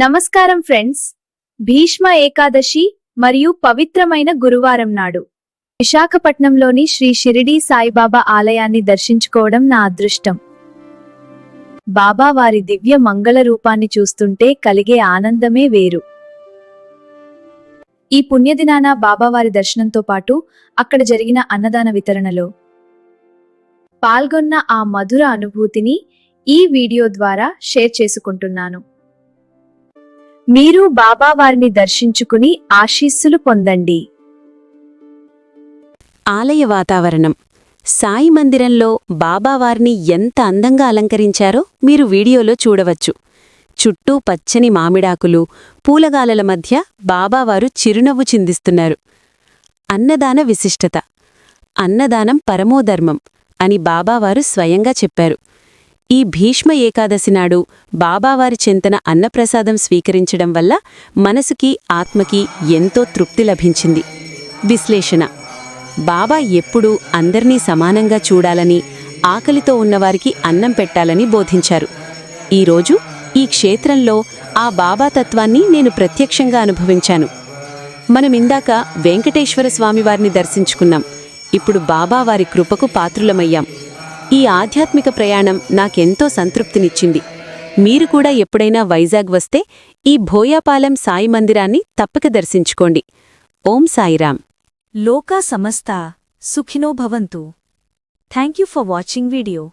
నమస్కారం ఫ్రెండ్స్. భీష్మ ఏకాదశి మరియు పవిత్రమైన గురువారం నాడు. విశాఖపట్నంలోని శ్రీ షిరిడీ సాయిబాబా ఆలయాన్ని దర్శించుకోవడం నా అదృష్టం. బాబా వారి దివ్య మంగళ రూపాన్ని చూస్తుంటే కలిగే ఆనందమే వేరు. ఈ పుణ్యదినాన బాబావారి దర్శనంతో పాటు అక్కడ జరిగిన అన్నదాన వితరణలో పాల్గొన్న ఆ మధుర అనుభూతిని ఈ వీడియో ద్వారా షేర్ చేసుకుంటున్నాను. మీరు బాబా వారిని దర్శించుకుని ఆశీస్సులు పొందండి. ఆలయ వాతావరణం. సాయి మందిరంలో బాబావారిని ఎంత అందంగా అలంకరించారో మీరు వీడియోలో చూడవచ్చు. చుట్టూ పచ్చని మామిడాకులు పూలగాలల మధ్య బాబావారు చిరునవ్వు చిందిస్తున్నారు. అన్నదాన విశిష్టత. అన్నదానం పరమోధర్మం అని బాబావారు స్వయంగా చెప్పారు. ఈ భీష్మ ఏకాదశి నాడు బాబావారి చింతన అన్నప్రసాదం స్వీకరించడం వల్ల మనసుకి ఆత్మకి ఎంతో తృప్తి లభించింది. విశ్లేషణ. బాబా ఎప్పుడూ అందర్నీ సమానంగా చూడాలని ఆకలితో ఉన్నవారికి అన్నం పెట్టాలని బోధించారు. ఈరోజు ఈ క్షేత్రంలో ఆ బాబా తత్వాన్ని నేను ప్రత్యక్షంగా అనుభవించాను. మనమిందాక వెంకటేశ్వర స్వామివారిని దర్శించుకున్నాం. ఇప్పుడు బాబా వారి కృపకు పాత్రులమయ్యాం. ఈ ఆధ్యాత్మిక ప్రయాణం నాకెంతో సంతృప్తినిచ్చింది. మీరు కూడా ఎప్పుడైనా వైజాగ్ వస్తే ఈ భోయాపాలెం సాయి మందిరాన్ని తప్పక దర్శించుకోండి. ఓం సాయిరాం లోకా సమస్తా సుఖినో భవంతు. Thank you for watching video.